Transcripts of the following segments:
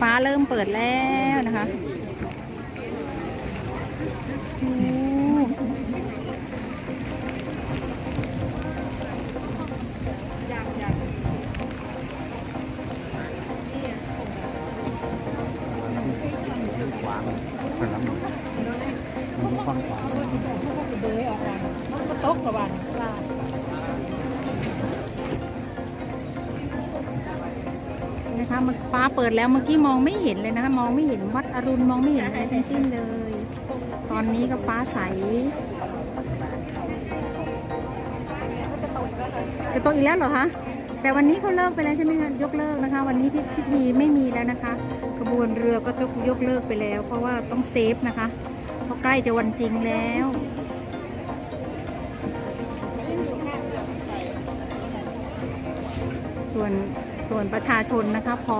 ฟ้าเริ่มเปิดแล้วนะคะ นะคะมันฟ้าเปิดแล้วเมื่อกี้มองไม่เห็นเลยนะคะ มองไม่เห็นวัดอรุณมองไม่เห็นอะไรทั้งสิ้นเลย ตอนนี้ก็ฟ้าใสจะโตอีกแล้วเลยจะโตอีกแล้วเหรอคะแต่วันนี้เขาเลิกไปแล้วใช่ไหมคะยกเลิกนะคะ วันนี้พิพิธีไม่มีแล้วนะคะขบวนเรือก็ต้องยกเลิกไปแล้ว เพราะว่าต้องเซฟนะคะเพราะใกล้จะวันจริงแล้วส่วน ส่วนประชาชนนะคะ พอ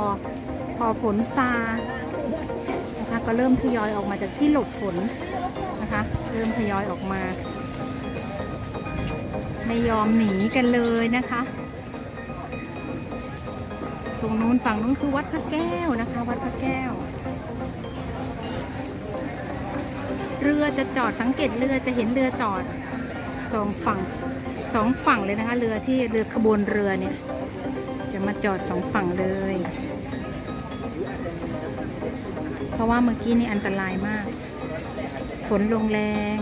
พอฝนซานะคะก็เริ่มทยอยออกมาจากที่หลบฝนนะคะ เริ่มทยอยออกมา ไม่ยอมหนีกันเลยนะคะ ตรงนู้นฝั่งนู้นคือวัดพระแก้วนะคะ วัดพระแก้ว เรือจะจอดสังเกตเรือจะเห็นเรือจอดสองฝั่งสองฝั่งเลยนะคะ เรือที่เรือขบวนเรือเนี่ย จะมาจอดสองฝั่งเลย เพราะว่าเมื่อกี้นี่อันตรายมาก ฝนลงแรง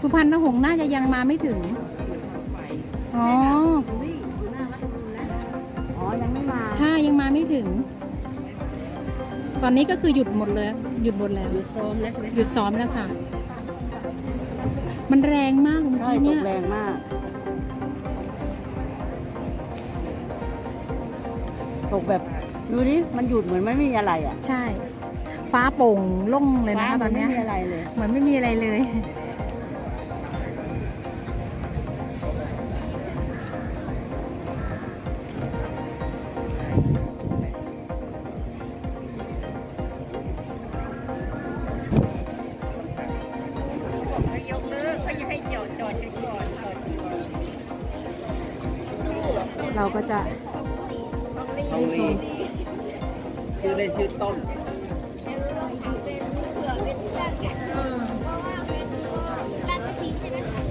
สุพรรณหงส์น่าจะยังมาไม่ถึง อ๋อ อ๋อ ยังไม่มา ถ้ายังมาไม่ถึง ตอนนี้ก็คือหยุดหมดเลย หยุดหมดแล้วหยุดซ้อมแล้วใช่ไหมหยุดซ้อมแล้วค่ะ มันแรงมากเมื่อใช่กี้ตเนี่กยแรงมาก ตกแบบ ดูดิมันหยุดเหมือนไม่มีอะไรอะใช่ ฟ้าโป่งโล่งเลยนะฟ้าคะตมัอนนไม่เนี้ยมีอะไรเลย เหมือนไม่มีอะไรเลยย เราก็จะต้องรีชื่อเล่นชื่อต้น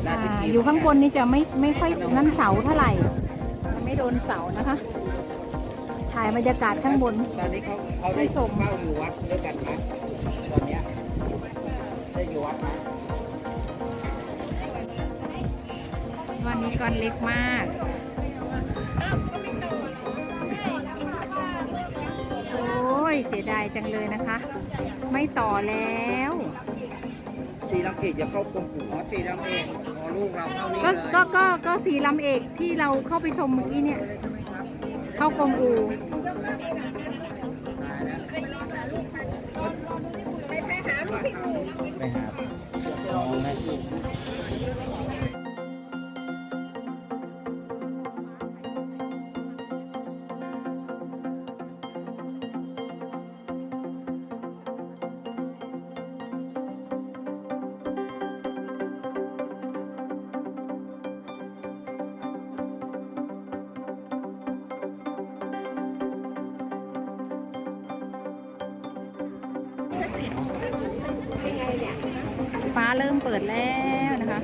อ่าอยู่ข้างบนนี่จะไม่ไม่ค่อยนั่นเสาเท่าไหร่จะไม่โดนเสานะคะ ถ่ายบรรยากาศข้างบน ตอนนี้เขาเขาให้ได้ชมเฝ้าอยู่วัดด้วยกันไหมตอนเนี้ยได้อยู่วัดไหมวันนี้ก้อนเล็กมาก ยเสียดายจังเลยนะคะ ไม่ต่อแล้ว สีลำเอกอย่าเข้ากรมปู่อ๋อสีลำเอกพอลูกเราเข้านี่ก็เลยก็ก็ก็สีลำเอกที่เราเข้าไปชมเมื่อกี้เนี่ย เข้ากรมอู ฟ้าเริ่มเปิดแล้วนะคะ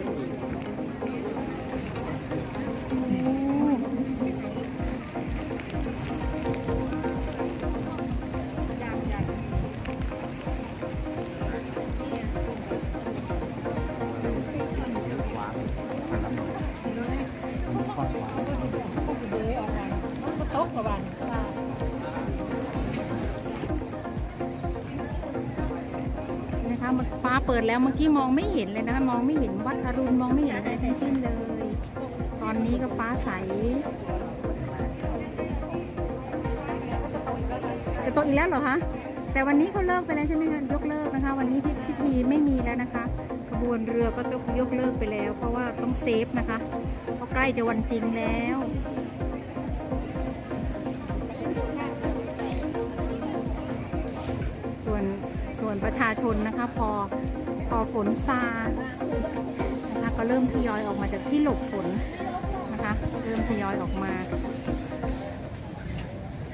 โอ้นะมัน ฟ้าเปิดแล้วเมื่อกี้มองไม่เห็นเลยนะคะมองไม่เห็นวัดอรุณมองไม่เห็นอะไรทั้งสิ้นเลย ตอนนี้ก็ฟ้าใสจะตกอีกแล้วเหรอคะแต่วันนี้เขาเลิกไปแล้วใช่ไหมคะยกเลิกนะคะ วันนี้พิพธีไม่มีแล้วนะคะขบวนเรือก็ต้องยกเลิกไปแล้ว เพราะว่าต้องเซฟนะคะเพราะใกล้จะวันจริงแล้วส่วน วนประชาชนนะคะ พอพอฝนซานะคะก็เริ่มทยอยออกมาจากที่หลบฝนนะคะ เริ่มทยอยออกมา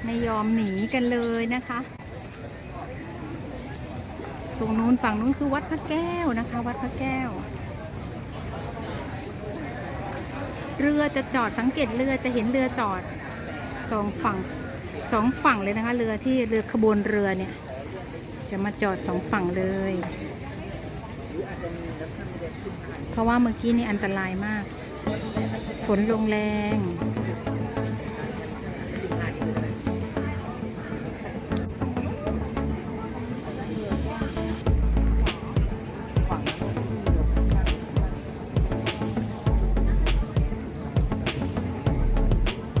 ไม่ยอมหนีกันเลยนะคะ ตรงนู้นฝั่งนู้นคือวัดพระแก้วนะคะ วัดพระแก้ว เรือจะจอดสังเกตเรือจะเห็นเรือจอดสองฝั่งสองฝั่งเลยนะคะ เรือที่เรือขบวนเรือเนี่ย จะมาจอดสองฝั่งเลย เพราะว่าเมื่อกี้นี่อันตรายมาก ฝนลงแรง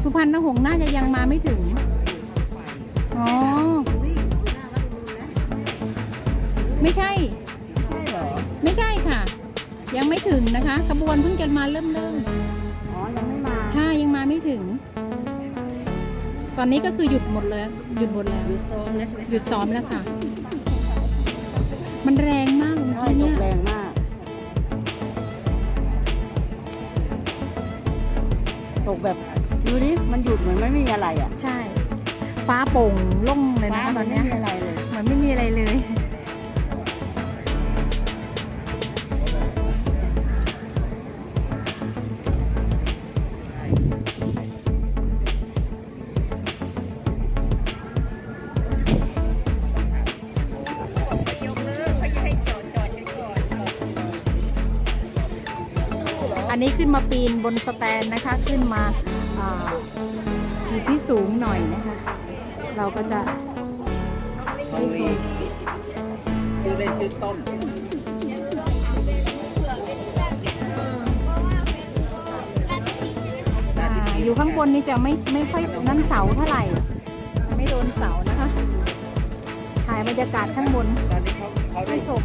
สุพรรณหงส์น่าจะยังมาไม่ถึง ไม่ใช่ ใช่เหรอ ไม่ใช่ค่ะ ยังไม่ถึงนะคะขบวนเพิ่งจะมาเริ่มเริ่มอ๋อ ยังไม่มาถ้ายังมาไม่ถึง ตอนนี้ก็คือหยุดหมดเลยหยุดหมดแล้วดูโซนแล้วใช่ไหมหยุดซ้อมแล้วค่ะ มันแรงมากเมื่อใช่กี้ตเนี่ยกแรงมาก ตกแบบ ดูดิ มันหยุดเหมือนไม่มีอะไรอะใช่ ฟ้าโป่งโล่งเลยนะคะตอนเนี้ยไม่มีอะไรเลย มาปีนบนสแตนนะคะ ขึ้นมาอ่าอยู่ที่สูงหน่อยนะคะ เราก็จะน้องลีชื่อเล่นชื่อต้นอ่าอยู่ข้างบนนี่จะไม่ไม่ค่อยนั่นเสาเท่าไหร่ ไม่โดนเสานะคะ ถ่ายบรรยากาศข้างบนตอนนี้เขาเขาได้ให้ชม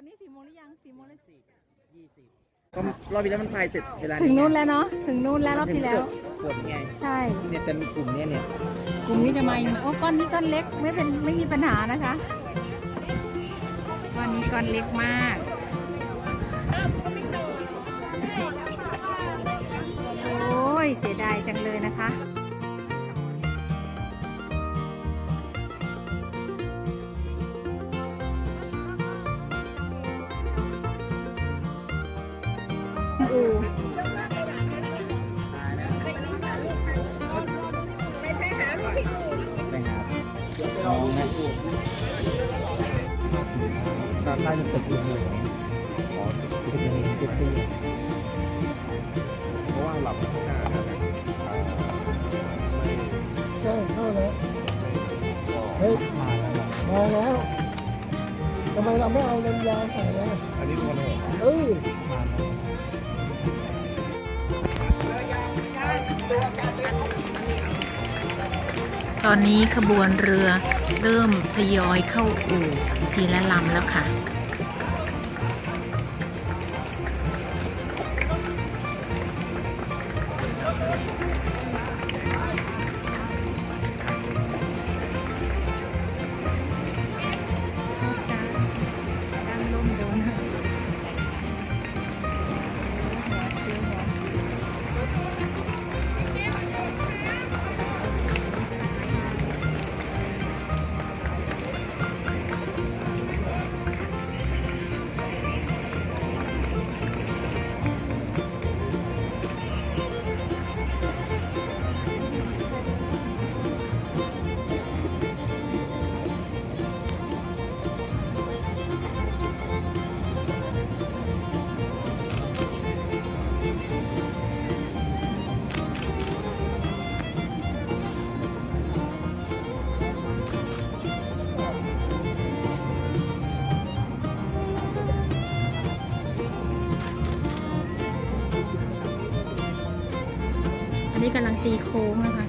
อนนี้สี่โมงหรือยังสี่โมงแล้วสี่ยี่สิบก็รอบที่แล้วมันพายเสร็จเวลาถึงนู้นแล้วเนาะถึงนู้นแล้วรอบที่แล้ว ฝนไง ใช่ เนี่ยแต่มีกลุ่มเนี้ยเนี่ย กลุ่มนี้จะมาอีกโอ้ก้อนนี้ก้อนเล็กไม่เป็นไม่มีปัญหานะคะก้อนนี้ก้อนเล็กมากโอ้ยเสียดายจังเลยนะคะางหน้านั่นแหละอ่าไม่ใช่เข้าแล้วก็เฮ้ยมาแล้วนะมาแล้วทำไมเราไม่เอาน้ำยาใส่แล้วอันนี้คนเลยเออมาแล้ว ตอนนี้ขบวนเรือเริ่มทยอยเข้าอู่ทีละลำแล้วค่ะ กำลังตีโค้งนะคะ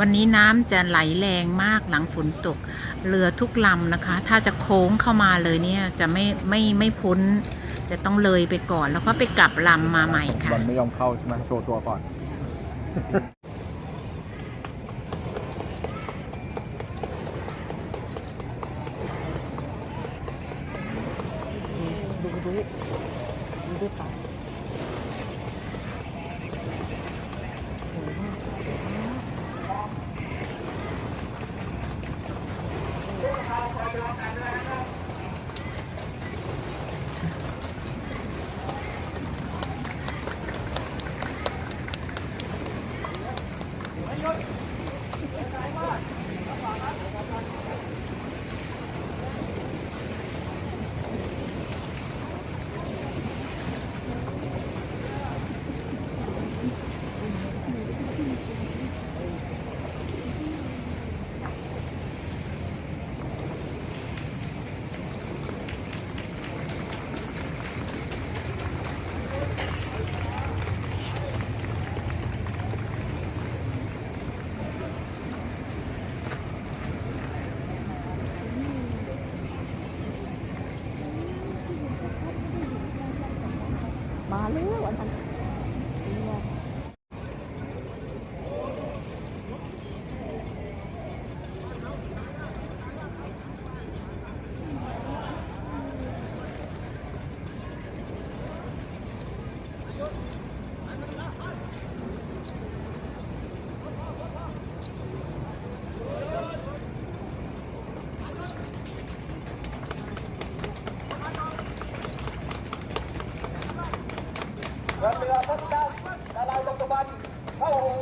วันนี้น้ำจะไหลแรงมากหลังฝนตก เรือทุกลำนะคะ ถ้าจะโค้งเข้ามาเลยเนี่ยจะไม่ไม่ไม่พ้น จะต้องเลยไปก่อน แล้วก็ไปกลับลำมาใหม่ค่ะบอลไม่ยอมเข้าใช่ไหมโชว์ตัวก่อน ดูดูดูด้วย ตามาแล้วอันนั้น เรือพ้นน้ำละลายลงตะวันเข้าหู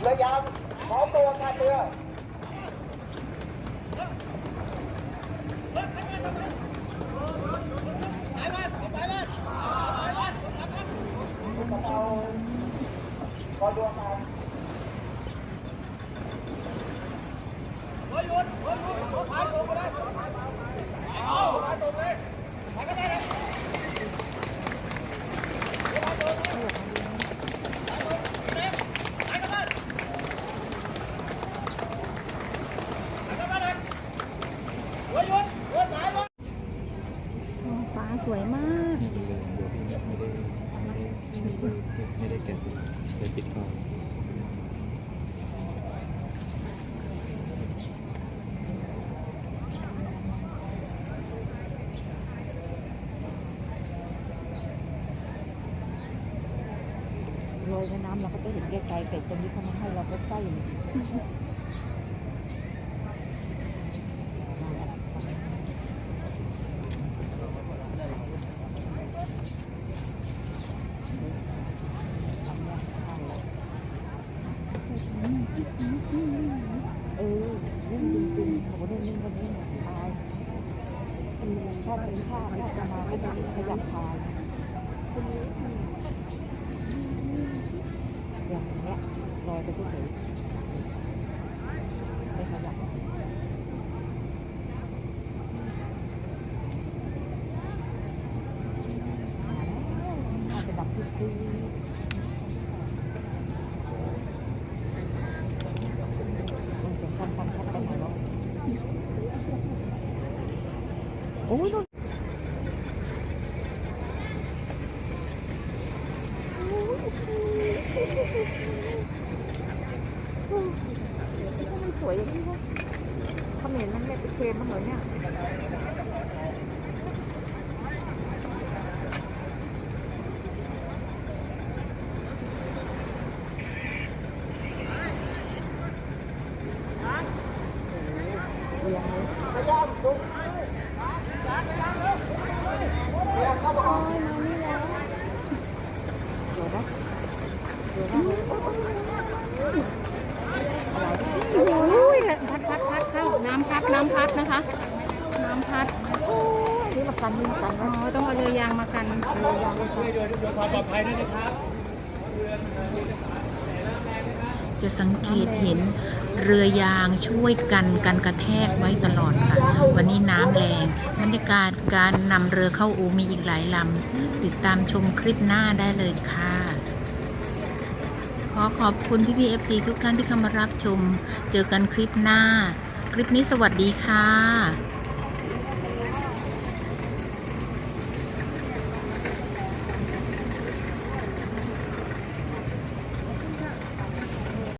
เรือยางขอตัวการเรือขอดวงการ ฟ้าสวยมาก นี่เลยเดี๋ยวพี่ไม่ได้ไม่ได้แกะใช้ปิดเข้า โรยในน้ำเราก็จะเห็นไกลๆแต่ตรงนี้เขาไมาให้เราใกล้ๆเออวิ่งจริงๆโอ้โหเล่นเล่นวันนี้ตายชอบเป็นข้าวชอบจะมาก็จะขยับพาย อย่างเนี้ยลอยไปเฉยๆไม่ขยับอาจจะดับที่ตีมันเสียงคำคำคำกันอยเนาะโอ้ยนู่น มันสวยอย่างนี้วะเขมรมันไม่ไปเคลมมันเหรอเนี่ยเรียงเลย พยายามดูเรียงเข้ามาเดี๋ยวนะเดี๋ยวนะอะไร โอ้ยพัดพัดพัดเข้า น้ำพัด น้ำพัดนะคะ น้ำพัด โอ้ยนี่มากันนี่มากัน อ๋อ นะ ต้องเอาเรือยางมากัน เรือยางเลยครับ จะสังเกตเห็นเรือยางช่วยกันกันกระแทกไว้ตลอดค่ะ วันนี้น้ำแรงบรรยากาศการนำเรือเข้าอูมีอีกหลายลำติดตามชมคลิปหน้าได้เลยค่ะ ขอขอบคุณพี่พีเอฟซีทุกท่านที่เข้ามารับชม เจอกันคลิปหน้า คลิปนี้สวัสดีค่ะ